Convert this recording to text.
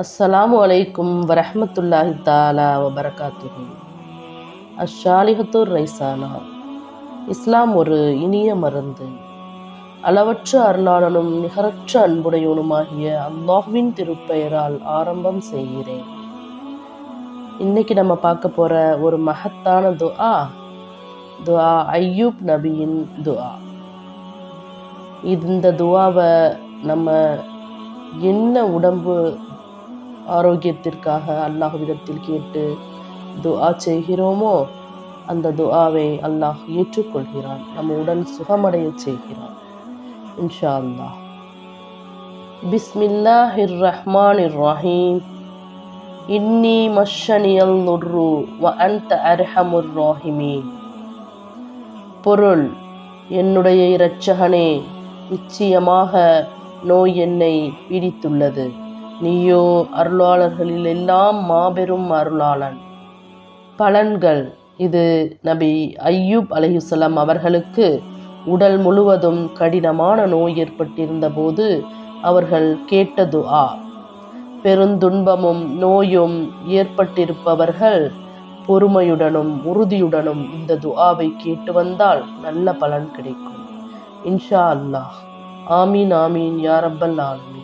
அஸ்ஸலாமு அலைக்கும் வரஹ்மத்துல்லாஹி தாலா வபரகாத்துஹு. அஷாலிஹத்துர் ரைசானா. இஸ்லாம் ஒரு இனிய மருந்து. அளவற்ற அருளாளனும் நிகரற்ற அன்புடையவனுமாகிய அல்லாஹுவின் திருப்பெயரால் ஆரம்பம் செய்கிறேன். இன்னைக்கு நம்ம பார்க்க போற ஒரு மகத்தான துஆ துஆ ஐயூப் நபியின் துஆ. இந்த துவாவை நம்ம என்ன உடம்பு ஆரோக்கியத்திற்காக அல்லாஹ்விடத்தில் கேட்டு துஆ செய்கிறோமோ அந்த துஆவை அல்லாஹ் ஏற்றுக்கொள்கிறான். நம்ம உடல் சுகமடைய செய்கிறான். இன்ஷா அல்லாஹ் பிஸ்மில்லாஹிர் ரஹ்மானிர் ரஹீம் இன்னி மஷனியல் நுர்ரு வ அன்த அர்ஹமுர் ராஹிமீன். பொருள் என்னுடைய இரட்சகனே நிச்சயமாக நோய் என்னை பீடித்துள்ளது. நீயோ அருளாளர்களில் எல்லாம் மாபெரும் அருளாளன். பலன்கள் இது நபி ஐயூப் அலையுசலாம் அவர்களுக்கு உடல் முழுவதும் கடினமான நோய் ஏற்பட்டிருந்த போது அவர்கள் கேட்ட துஆ. பெருந்துன்பமும் நோயும் ஏற்பட்டிருப்பவர்கள் பொறுமையுடனும் உறுதியுடனும் இந்த துஆவை கேட்டு வந்தால் நல்ல பலன் கிடைக்கும். இன்ஷா அல்லாஹ். ஆமீன் ஆமீன் யாரப்பல் ஆலமீன்.